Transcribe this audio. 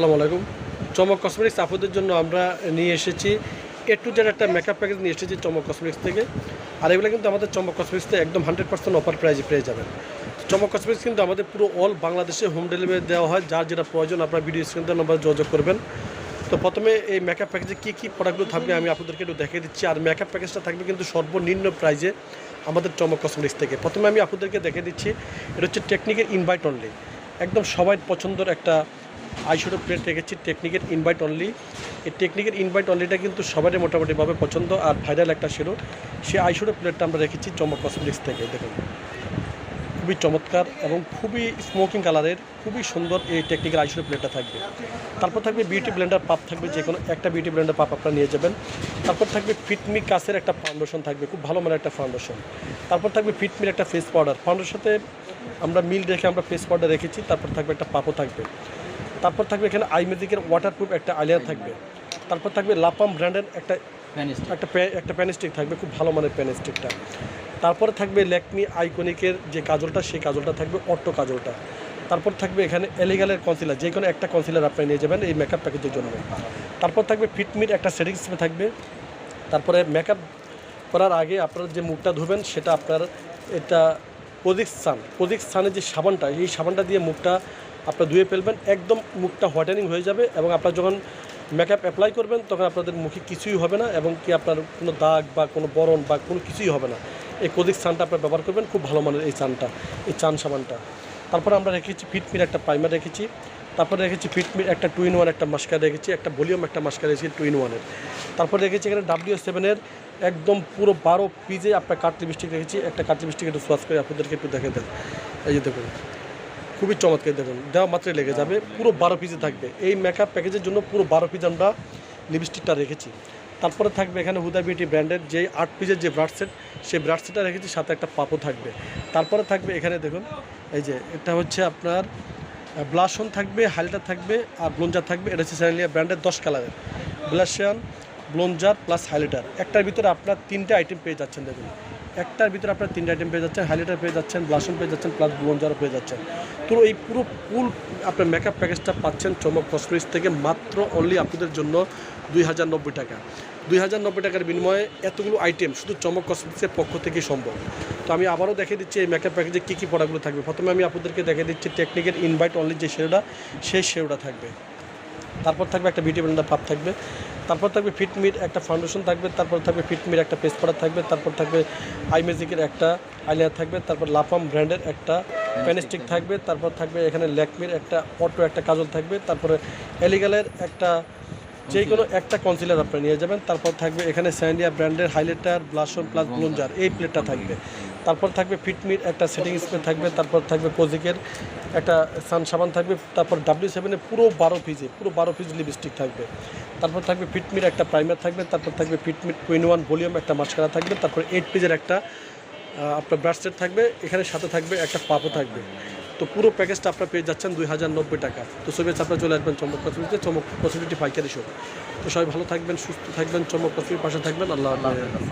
আসসালামু আলাইকুম। চমক কসমেটিক্স আপুদের জন্য আমরা নিয়ে এসেছি। এ টু জেড একটা মেকআপ প্যাকেজ নিয়ে এসেছি চমক কসমেটিক্স থেকে। আর এগুলো কিন্তু আমাদের চমক কসমেটিক্সতে একদম হান্ড্রেড পার্সেন্ট অফার প্রাইজে পেয়ে যাবেন। চমক কসমেটিক্স কিন্তু আমাদের পুরো অল বাংলাদেশে হোম ডেলিভারি দেওয়া হয়। যার যেটা প্রয়োজন আপনার ভিডিও স্ক্রিনতে নাম্বার যোগাযোগ করবেন। তো প্রথমে এই মেকআপ প্যাকেজে কী কী প্রোডাক্টগুলো থাকবে আমি আপনাদেরকে একটু দেখিয়ে দিচ্ছি। আর মেকআপ প্যাকেজটা থাকবে কিন্তু সর্বনিম্ন প্রাইজে আমাদের চমক কসমেটিক্স থেকে। প্রথমে আমি আপনাদেরকে দেখে দিচ্ছি, এটা হচ্ছে টেকনিকের ইনভাইট অনলি একদম সবাই পছন্দের একটা আইশ্যাডো প্লেট রেখেছি টেকনিকের ইনভাইট অনলি এই টেকনিকের ইনভাইট অনলিটা কিন্তু সবারই মোটামুটিভাবে পছন্দ আর ভাইরাল একটা শেডো সেই আইশ্যাডো প্লেটটা আমরা রেখেছি চমক কসমেটিক্স থেকে, দেখুন। খুবই চমৎকার এবং খুবই স্মোকিং কালারের খুবই সুন্দর এই টেকনিক্যাল আইশ্যাডো প্লেটটা থাকবে। তারপর থাকবে বিউটি ব্লেন্ডার পাপ থাকবে, যে কোনো একটা বিউটি ব্লেন্ডার পাপ আপনারা নিয়ে যাবেন। তারপর থাকবে ফিটমি কাসের একটা ফাউন্ডেশন থাকবে, খুব ভালো মানের একটা ফাউন্ডেশন তারপর থাকবে ফিটমির একটা ফেস পাউডার ফাউন্ডের সাথে আমরা মিল রেখে আমরা ফেস পাউডার রেখেছি, তারপর থাকবে একটা পাপও থাকবে। তারপর থাকবে এখানে আইমেজিকের ওয়াটারপ্রুফ একটা আইলাইনার থাকবে। তারপর থাকবে লাপাম ব্র্যান্ডের একটা একটা একটা প্যানস্টিক থাকবে খুব ভালো মানের প্যানস্টিকটা তারপরে থাকবে ল্যাকমি আইকনিকের যে কাজলটা সেই কাজলটা থাকবে অট্টো কাজলটা। তারপর থাকবে এখানে এলিগালের কনসিলার যে কোনো একটা কনসিলার আপনি নিয়ে যাবেন এই মেকআপ প্যাকেজের জন্য। তারপর থাকবে ফিটমির একটা সেটিং স্প্রে থাকবে। তারপরে মেকআপ করার আগে আপনার যে মুখটা ধুবেন সেটা আপনার এটা প্রদিক্স সান প্রদিক্স সানের যে সাবানটা এই সাবানটা দিয়ে মুখটা আপনার ধুয়ে ফেলবেন, একদম মুখটা হোয়াটেনিং হয়ে যাবে এবং আপনার যখন মেকআপ অ্যাপ্লাই করবেন, তখন আপনাদের মুখে কিছুই হবে না এবং কি আপনার কোনো দাগ বা কোনো বরণ বা কোনো কিছুই হবে না। এই কোদিক সানটা আপনার ব্যবহার করবেন, খুব ভালো মানের এই চানটা এই চান সাবানটা। তারপরে আমরা রেখেছি ফিটমির একটা প্রাইমার রেখেছি, তারপরে রেখেছি ফিটমির একটা টু ইন ওয়ান একটা মাস্কার রেখেছি, একটা ভলিউম একটা মাস্কার রেখেছি টু ইন ওয়ানের তারপরে রেখেছি এখানে ডাব্লিউ সেভেনের একদম পুরো বারো পিজে আপনার কাঠ লিপস্টিক রেখেছি, একটা কাঠ লিপস্টিক একটু সোয়াচ করে আপনাদেরকে একটু দেখে দেন। এই যে দেখুন। খুবই চমৎকার দেখুন, দেওয়া মাত্রই লেগে যাবে, পুরো বারো পিসে থাকবে। এই মেকআপ প্যাকেজের জন্য পুরো বারো পিস আমরা লিপস্টিকটা রেখেছি। তারপরে থাকবে এখানে হুদা বিউটি ব্র্যান্ডের যে আট পিসের যে ব্রাড সেট সেই ব্রাড সেটটা রেখেছি, সাথে একটা পাপও থাকবে। তারপরে থাকবে এখানে দেখুন, এই যে এটা হচ্ছে আপনার ব্লাশন থাকবে হাইলাইটার থাকবে আর ব্লঞ্জার থাকবে। এটা হচ্ছে স্যানিলিয়া ব্র্যান্ডের দশ কালারের ব্লাশন ব্লঞ্জার প্লাস হাইলাইটার। একটার ভিতরে আপনার তিনটে আইটেম পেয়ে যাচ্ছেন দেখুন। একটার ভিতরে আপনার তিনটে আইটেম পেয়ে যাচ্ছেন হাইলাইটার পেয়ে যাচ্ছেন ব্লাশন পেয়ে যাচ্ছেন প্লাস ব্লঞ্জারও পেয়ে যাচ্ছেন। তো এই পুরো ফুল আপনার মেকআপ প্যাকেজটা পাচ্ছেন চমক কসমেটিক্স থেকে মাত্র অনলি আপনাদের জন্য দুই হাজার নব্বই টাকা। দুই হাজার নব্বই টাকার বিনিময়ে এতগুলো আইটেম শুধু চমক কসমেটিক্সের পক্ষ থেকেই সম্ভব। তো আমি আবারও দেখে দিচ্ছি এই মেকআপ প্যাকেজে কী কী প্রোডাক্টগুলো থাকবে। প্রথমে আমি আপনাদেরকে দেখে দিচ্ছি টেকনিকের ইনভাইট অনলি যে শেরোটা সেই শেরোটা থাকবে। তারপর থাকবে একটা বিউটি ব্লেন্ডার পাপ থাকবে। তারপর থাকবে ফিটমির একটা ফাউন্ডেশন থাকবে তারপর থাকবে ফিটমির একটা পেস্ট পাউডার থাকবে তারপর থাকবে আইমেজিকের একটা আইলাইনার থাকবে তারপর লাফাম ব্র্যান্ডের একটা প্যানস্টিক থাকবে। তারপর থাকবে এখানে ল্যাকমির একটা অটো একটা কাজল থাকবে তারপরে এলিগালের একটা যে কোনো একটা কনসিলার আপনি নিয়ে যাবেন তারপর থাকবে এখানে স্যান্ডিয়া ব্র্যান্ডের হাইলাইটার ব্লাশন প্লাস ব্লঞ্জার এই প্লেটটা থাকবে। তারপর থাকবে ফিটমির একটা সেটিং স্প্রে থাকবে, তারপর থাকবে কোজিকের একটা সান সাবান থাকবে, তারপর ডাব্লিউ সেভেনে পুরো বারো পিজে পুরো বারো পিস লিপস্টিক থাকবে। তারপর থাকবে ফিটমির একটা প্রাইমার থাকবে, তারপর থাকবে fit me twin one volume একটা মাস্কারা থাকবে, তারপর এইট পিজের একটা আপনার ব্রাশসেট থাকবে, এখানে সাথে থাকবে একটা পাপও থাকবে। তো পুরো প্যাকেজটা আপনার পেয়ে যাচ্ছেন দুই হাজার নব্বই টাকা। তো সবাই আপনার চলে আসবেন চমক কসমিটিতে চমক কসমিটি পাইকারি শো তো সবাই ভালো থাকবেন, সুস্থ থাকবেন, চমক কসমিটির পাশে থাকবেন, আল্লাহ আলাইকুম।